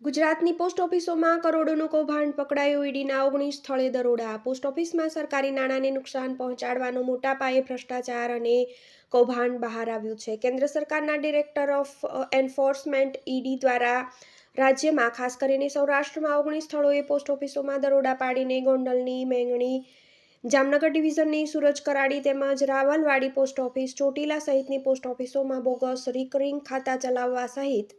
ગુજરાતની પોસ્ટ ઓફિસોમાં કરોડોનું કૌભાંડ પકડાયું ઈડીના ઓગણીસ સ્થળે દરોડા. પોસ્ટ ઓફિસમાં સરકારી નાણાંને નુકસાન પહોંચાડવાનો મોટા પાયે ભ્રષ્ટાચાર અને કૌભાંડ બહાર આવ્યું છે. કેન્દ્ર સરકારના ડિરેક્ટર ઓફ એન્ફોર્સમેન્ટ ઈડી દ્વારા રાજ્યમાં, ખાસ કરીને સૌરાષ્ટ્રમાં, ઓગણીસ સ્થળોએ પોસ્ટ ઓફિસોમાં દરોડા પાડીને ગોંડલની મેંગણી, જામનગર ડિવિઝનની સુરજ કરાડી તેમજ રાવલવાડી પોસ્ટ ઓફિસ ચોટીલા સહિતની પોસ્ટ ઓફિસોમાં બોગસ રિકરિંગ ખાતા ચલાવવા સહિત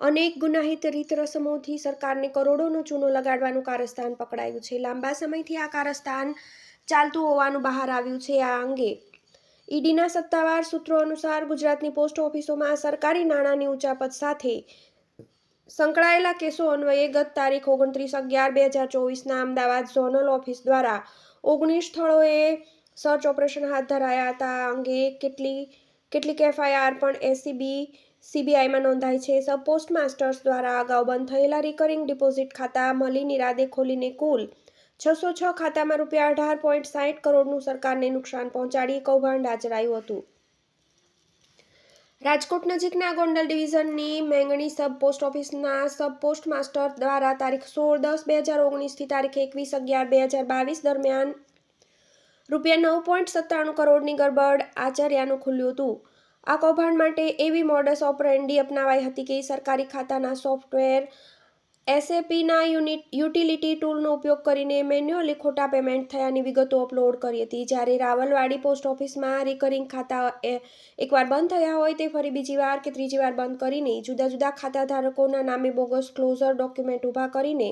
અનેક ગુનાહિત રીત રસમોથી સરકારને કરોડોનો ચૂનો લગાડવાનું કારસ્તાન પકડાયું છે. લાંબા સમયથી આ કારસ્તાન ચાલતું હોવાનું બહાર આવ્યું છે. આ અંગે ઈડીના સત્તાવાર સૂત્રો અનુસાર ગુજરાતની પોસ્ટ ઓફિસોમાં સરકારી નાણાંની ઉચાપત સાથે સંકળાયેલા કેસો અન્વયે ગત તારીખ ઓગણત્રીસ અગિયાર બે હજાર ચોવીસના અમદાવાદ ઝોનલ ઓફિસ દ્વારા ઓગણીસ સ્થળોએ સર્ચ ઓપરેશન હાથ ધરાયા હતા. અંગે કેટલી, કેટલીક એફઆઈઆર પણ એસીબી સીબીઆઈમાં નોંધાઈ છે. સબ પોસ્ટ માસ્ટર્સ દ્વારા અગાઉ બંધ થયેલા રિકરિંગ ડિપોઝિટ ખાતા મળી નિરાદે ખોલીને કુલ છસો છ ખાતામાં રૂપિયા અઢાર પોઈન્ટ સાઠ કરોડનું સરકારને નુકસાન પહોંચાડી કૌભાંડ આચરાયું હતું. રાજકોટ નજીકના ગોંડલ ડિવિઝનની મેંગણી સબ પોસ્ટ ઓફિસના સબ પોસ્ટ માસ્ટર દ્વારા તારીખ સોળ દસ બે હજાર ઓગણીસથી તારીખ એકવીસ અગિયાર બે હજાર બાવીસ દરમિયાન રૂપિયા નવ પોઈન્ટ સત્તાણું કરોડની ગરબડ આચર્યાનું ખુલ્યું હતું. આ કૌભાંડ માટે એવી મોડસ ઓપરેન્ડી અપનાવાઈ હતી કે સરકારી ખાતાના સોફ્ટવેર એસએપીના યુનિટ, યુટિલિટી ટૂલનો ઉપયોગ કરીને મેન્યુઅલી ખોટા પેમેન્ટ થયાની વિગતો અપલોડ કરી હતી. જ્યારે રાવલવાડી પોસ્ટ ઓફિસમાં રિકરિંગ ખાતા એકવાર બંધ થયા હોય તે ફરી બીજી વાર કે ત્રીજી વાર બંધ કરીને જુદા જુદા ખાતા ધારકોના નામે બોગસ ક્લોઝર ડોક્યુમેન્ટ ઊભા કરીને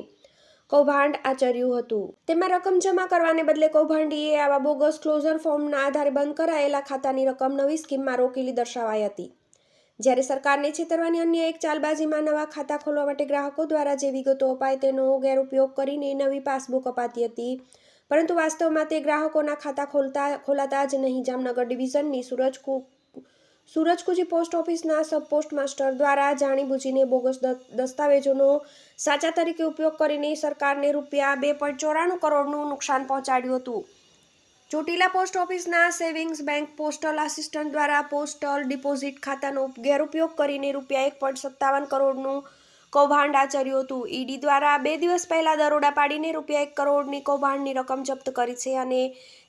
કૌભાંડ આચર્યું હતું. તેમાં રકમ જમા કરવાને બદલે કૌભાંડીએ આવા બોગસ ક્લોઝર ફોર્મના આધારે બંધ કરાયેલા ખાતાની રકમ નવી સ્કીમમાં રોકેલી દર્શાવાઈ હતી. જ્યારે સરકારને છેતરવાની અન્ય એક ચાલબાજીમાં નવા ખાતા ખોલવા માટે ગ્રાહકો દ્વારા જે વિગતો અપાય તેનો ગેરઉપયોગ કરીને નવી પાસબુક અપાતી હતી. પરંતુ વાસ્તવમાં તે ગ્રાહકોના ખાતા ખોલતા ખોલાતા જ નહીં. જામનગર ડિવિઝનની સુરજકુ સુરજકુજી પોસ્ટ ઓફિસના સબ પોસ્ટ માસ્ટર દ્વારા જાણીબુજીને બોગસ દસ્તાવેજોનો સાચા તરીકે ઉપયોગ કરીને સરકારને રૂપિયા બે પોઈન્ટ ચોરાણું કરોડનું નુકસાન પહોંચાડ્યું હતું. ચોટીલા પોસ્ટ ઓફિસના સેવિંગ્સ બેંક પોસ્ટલ આસિસ્ટન્ટ દ્વારા પોસ્ટલ ડિપોઝિટ ખાતાનો ગેરઉપયોગ કરીને રૂપિયા એક પોઈન્ટ સત્તાવન કરોડનું કૌભાંડ આચર્યું હતું. ઈડી દ્વારા બે દિવસ પહેલાં દરોડા પાડીને રૂપિયા એક કરોડની કૌભાંડની રકમ જપ્ત કરી છે અને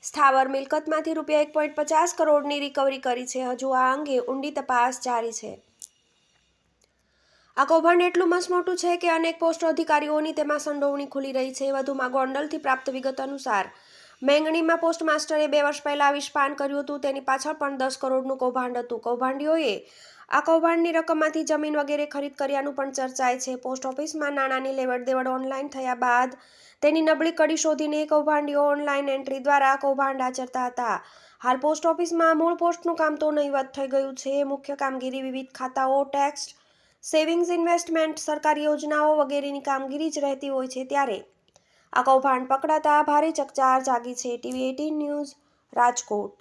સ્થાવર મિલકતમાંથી રૂપિયા એક પોઈન્ટ પચાસ કરોડની રિકવરી કરી છે. હજુ આ અંગે ઊંડી તપાસ જારી છે. આ કૌભાંડ એટલું મસમોટું છે કે અનેક પોસ્ટ અધિકારીઓની તેમાં સંડોવણી ખુલી રહી છે. વધુમાં ગોંડલથી પ્રાપ્ત વિગત અનુસાર, મેંગણીમાં પોસ્ટ માસ્ટરે બે વર્ષ પહેલા આવિષ્પાન કર્યું હતું. તેની પાછળ પણ દસ કરોડનું કૌભાંડ હતું. કૌભાંડીઓએ આ કૌભાંડની રકમમાંથી જમીન વગેરે ખરીદ કર્યાનું પણ ચર્ચાય છે. પોસ્ટ ઓફિસમાં નાણાંની લેવડ દેવડ ઓનલાઈન થયા બાદ તેની નબળી કડી શોધીને કૌભાંડીઓ ઓનલાઈન એન્ટ્રી દ્વારા કૌભાંડ આચરતા હતા. હાલ પોસ્ટ ઓફિસમાં મૂળ પોસ્ટનું કામ તો નહીવત થઈ ગયું છે. મુખ્ય કામગીરી વિવિધ ખાતાઓ, ટેક્સ, સેવિંગ્સ ઇન્વેસ્ટમેન્ટ, સરકારી યોજનાઓ વગેરેની કામગીરી જ રહેતી હોય છે ત્યારે આ કૌભાંડ પકડાતા ભારે ચકચાર જાગી છે. TV eighteen news Rajkot.